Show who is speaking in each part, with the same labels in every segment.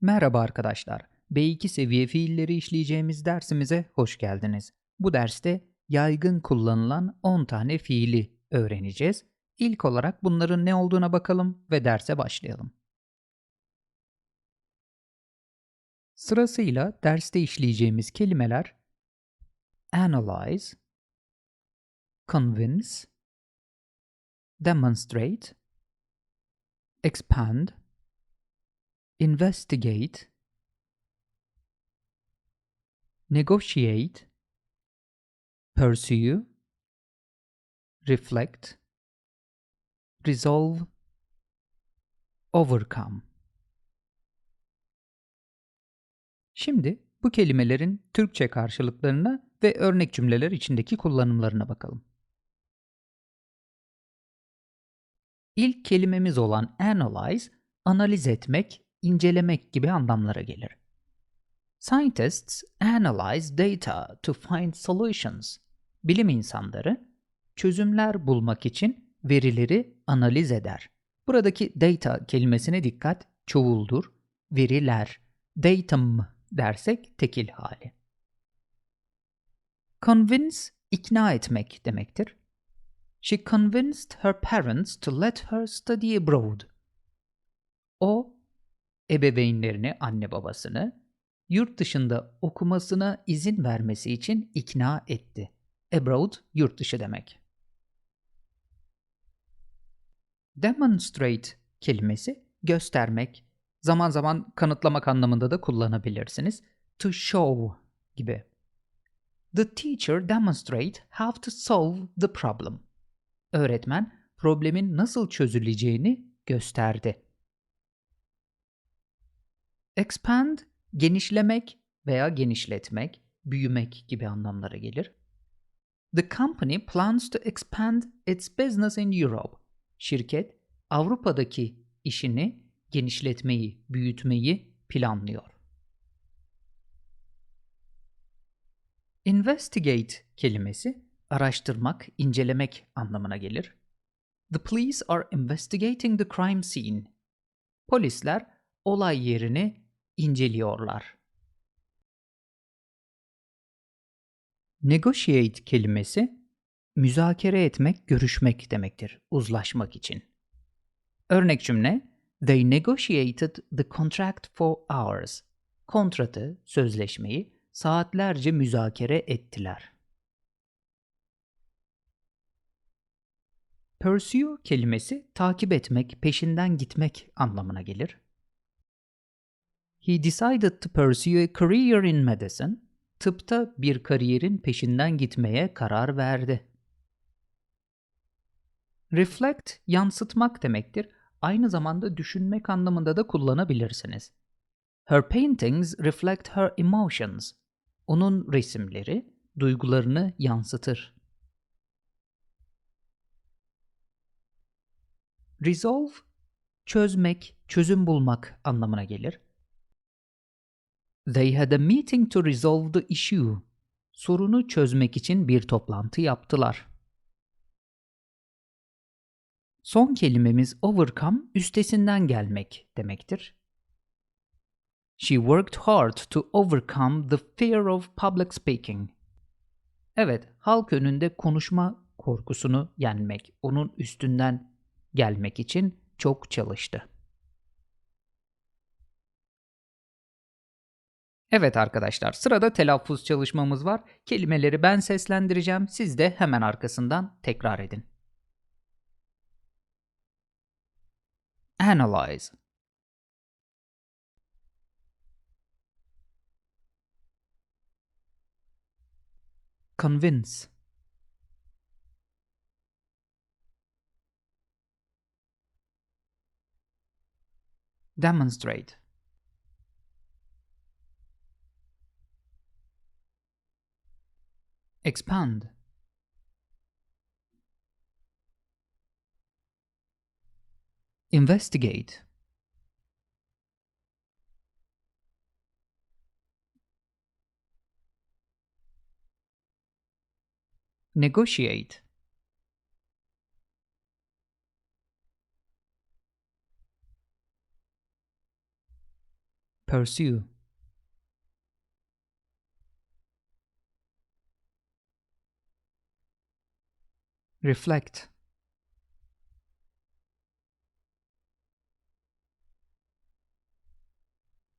Speaker 1: Merhaba arkadaşlar. B2 seviye fiilleri işleyeceğimiz dersimize hoş geldiniz. Bu derste yaygın kullanılan 10 tane fiili öğreneceğiz. İlk olarak bunların ne olduğuna bakalım ve derse başlayalım. Sırasıyla derste işleyeceğimiz kelimeler analyze, convince, demonstrate, expand, investigate, negotiate, pursue, reflect, resolve, overcome. Şimdi bu kelimelerin Türkçe karşılıklarına ve örnek cümleler içindeki kullanımlarına bakalım. İlk kelimemiz olan analyze, analiz etmek, incelemek gibi anlamlara gelir. Scientists analyze data to find solutions. Bilim insanları çözümler bulmak için verileri analiz eder. Buradaki data kelimesine dikkat, çoğuldur, veriler, datum dersek tekil hali. Convince, ikna etmek demektir. She convinced her parents to let her study abroad. O, ebeveynlerini, anne babasını, yurt dışında okumasına izin vermesi için ikna etti. Abroad, yurt dışı demek. Demonstrate kelimesi göstermek, zaman zaman kanıtlamak anlamında da kullanabilirsiniz. To show gibi. The teacher demonstrate how to solve the problem. Öğretmen problemin nasıl çözüleceğini gösterdi. Expand, genişlemek veya genişletmek, büyümek gibi anlamlara gelir. The company plans to expand its business in Europe. Şirket Avrupa'daki işini genişletmeyi, büyütmeyi planlıyor. Investigate kelimesi araştırmak, incelemek anlamına gelir. The police are investigating the crime scene. Polisler olay yerini inceliyorlar. Negotiate kelimesi müzakere etmek, görüşmek demektir, uzlaşmak için. Örnek cümle They negotiated the contract for hours. Kontratı, sözleşmeyi saatlerce müzakere ettiler. Pursue kelimesi takip etmek, peşinden gitmek anlamına gelir. He decided to pursue a career in medicine. Tıpta bir kariyerin peşinden gitmeye karar verdi. Reflect, yansıtmak demektir. Aynı zamanda düşünmek anlamında da kullanabilirsiniz. Her paintings reflect her emotions. Onun resimleri duygularını yansıtır. Resolve, çözmek, çözüm bulmak anlamına gelir. They had a meeting to resolve the issue. Sorunu çözmek için bir toplantı yaptılar. Son kelimemiz overcome, üstesinden gelmek demektir. She worked hard to overcome the fear of public speaking. Evet, halk önünde konuşma korkusunu yenmek, onun üstünden gelmek için çok çalıştı. Evet arkadaşlar, sırada telaffuz çalışmamız var. Kelimeleri ben seslendireceğim, siz de hemen arkasından tekrar edin. Analyze Convince Demonstrate Expand. Investigate. Negotiate. Pursue reflect.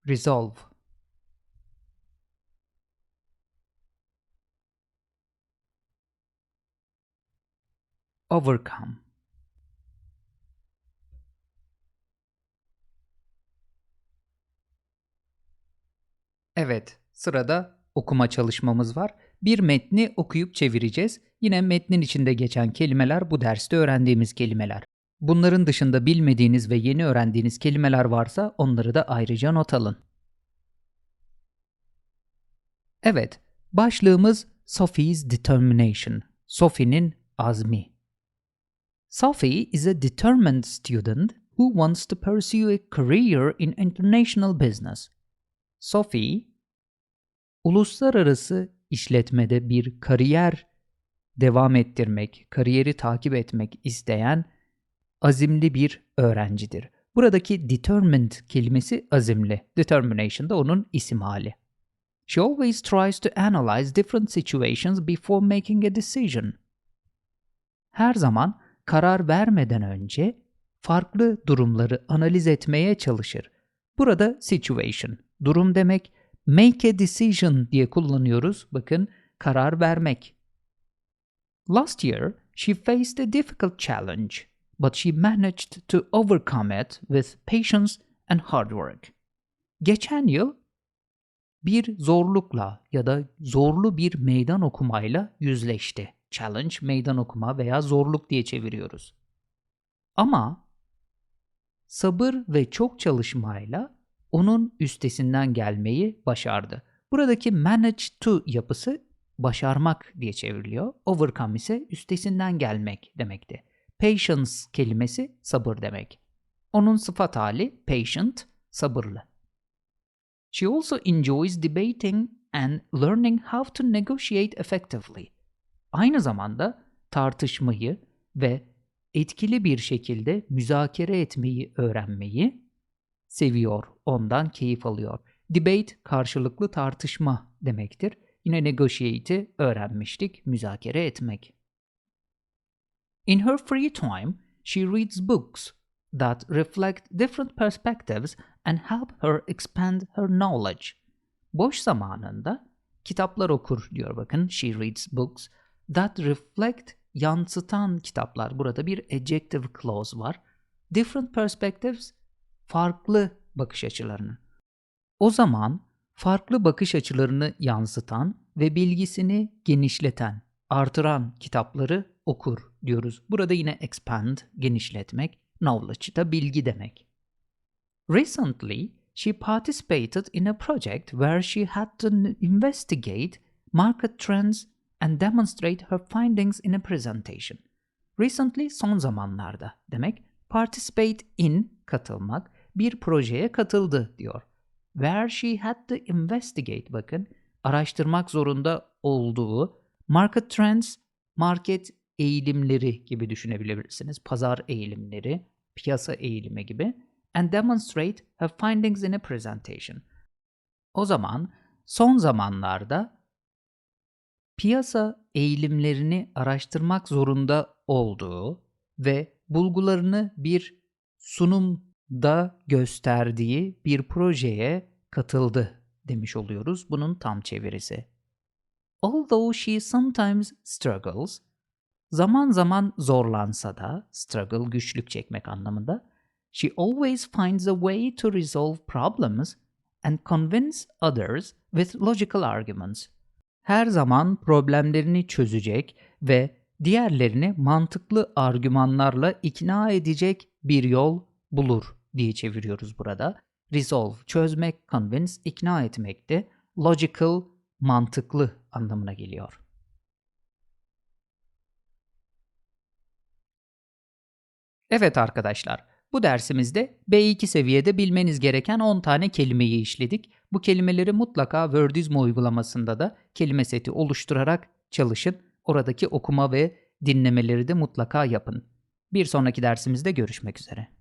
Speaker 1: Resolve. Overcome. Evet, sırada okuma çalışmamız var. Bir metni okuyup çevireceğiz. Yine metnin içinde geçen kelimeler bu derste öğrendiğimiz kelimeler. Bunların dışında bilmediğiniz ve yeni öğrendiğiniz kelimeler varsa onları da ayrıca not alın. Evet, başlığımız Sophie's Determination. Sophie'nin azmi. Sophie is a determined student who wants to pursue a career in international business. Sophie, uluslararası işletmede bir kariyer devam ettirmek, kariyeri takip etmek isteyen azimli bir öğrencidir. Buradaki determined kelimesi azimli. Determination da onun isim hali. She always tries to analyze different situations before making a decision. Her zaman karar vermeden önce farklı durumları analiz etmeye çalışır. Burada situation, durum demek, make a decision diye kullanıyoruz. Bakın, karar vermek. Last year, she faced a difficult challenge, but she managed to overcome it with patience and hard work. Geçen yıl bir zorlukla ya da zorlu bir meydan okumayla yüzleşti. Challenge, meydan okuma veya zorluk diye çeviriyoruz. Ama sabır ve çok çalışmayla onun üstesinden gelmeyi başardı. Buradaki manage to yapısı başarmak diye çevriliyor. Overcome ise üstesinden gelmek demekti. Patience kelimesi sabır demek. Onun sıfat hali patient, sabırlı. She also enjoys debating and learning how to negotiate effectively. Aynı zamanda tartışmayı ve etkili bir şekilde müzakere etmeyi öğrenmeyi seviyor, ondan keyif alıyor. Debate karşılıklı tartışma demektir. Yine negotiate'i öğrenmiştik, müzakere etmek. In her free time, she reads books that reflect different perspectives and help her expand her knowledge. Boş zamanında kitaplar okur diyor bakın. She reads books that reflect yansıtan kitaplar. Burada bir adjective clause var. Different perspectives farklı bakış açılarını. O zaman farklı bakış açılarını yansıtan ve bilgisini genişleten, artıran kitapları okur diyoruz. Burada yine expand, genişletmek, knowledge da bilgi demek. Recently, she participated in a project where she had to investigate market trends and demonstrate her findings in a presentation. Recently son zamanlarda demek participate in katılmak bir projeye katıldı diyor. Where she had to investigate bakın araştırmak zorunda olduğu market trends market eğilimleri gibi düşünebilirsiniz. Pazar eğilimleri, piyasa eğilimi gibi. And demonstrate her findings in a presentation. O zaman son zamanlarda piyasa eğilimlerini araştırmak zorunda olduğu ve bulgularını bir sunumda gösterdiği bir projeye katıldı demiş oluyoruz. Bunun tam çevirisi. Although she sometimes struggles, zaman zaman zorlansa da, struggle güçlük çekmek anlamında, she always finds a way to resolve problems and convince others with logical arguments. Her zaman problemlerini çözecek ve diğerlerini mantıklı argümanlarla ikna edecek bir yol bulur diye çeviriyoruz burada. Resolve, çözmek, convince, ikna etmekti. Logical, mantıklı anlamına geliyor. Evet arkadaşlar, bu dersimizde B2 seviyede bilmeniz gereken 10 tane kelimeyi işledik. Bu kelimeleri mutlaka Wordizmo uygulamasında da kelime seti oluşturarak çalışın. Oradaki okuma ve dinlemeleri de mutlaka yapın. Bir sonraki dersimizde görüşmek üzere.